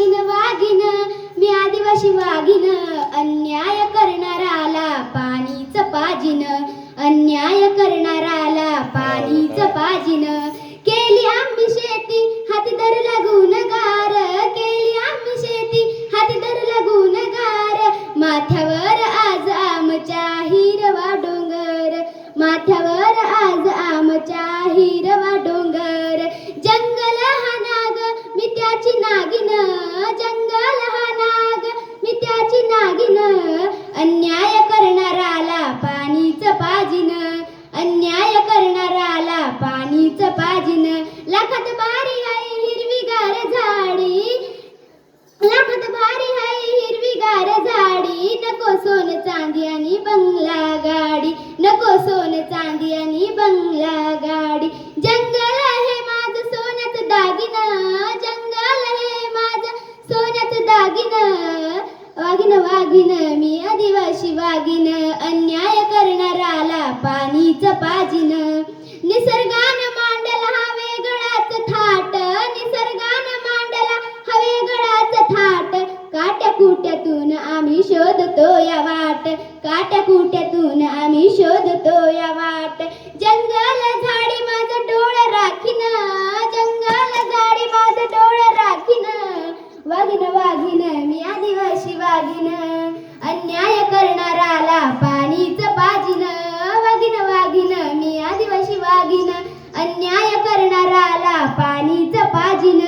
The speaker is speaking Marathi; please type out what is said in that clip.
वाघिन वाघिन मी आदिवासी वाघिन अन्याय करणाराला पाणीच पाजिन अन्याय करणाराला पाणीच पाजिन. केली आम्ही शेती हाती धरला अन्याय करणाराला पाणीच पाजिन. अन्याय करणाराला पाणीच पाजिन. लाखात भारी आहे हिरवीगार झाडी. लाखात भारी आहे हिरवीगार झाडी. नको सोन चांदी आणि बंगला गाडी. नको सोन चांदी वागिन वागिन मी आदिवासी वागिन अन्याय करणाराला पाणीच पाजिन. निसर्गान मांडला हा वेगळाच थाट निसर्गान मांडला हा वेगळाच थाट. काट्या कुट्यातून आम्ही शोधतो या वाट काट्या कुट्यातून आम्ही शोधतो या वाट. जंगल झाडी माझं डोळ राखीन जंगल झाडी माझं डोळ राखीन वाघिन वाघिन दिवशी आदिवासी अन्याय करणाराला पाणीच पाजिन वाघिन वागिन मी आदिवासी वागिन अन्याय करणाराला पाणीच पाजिन.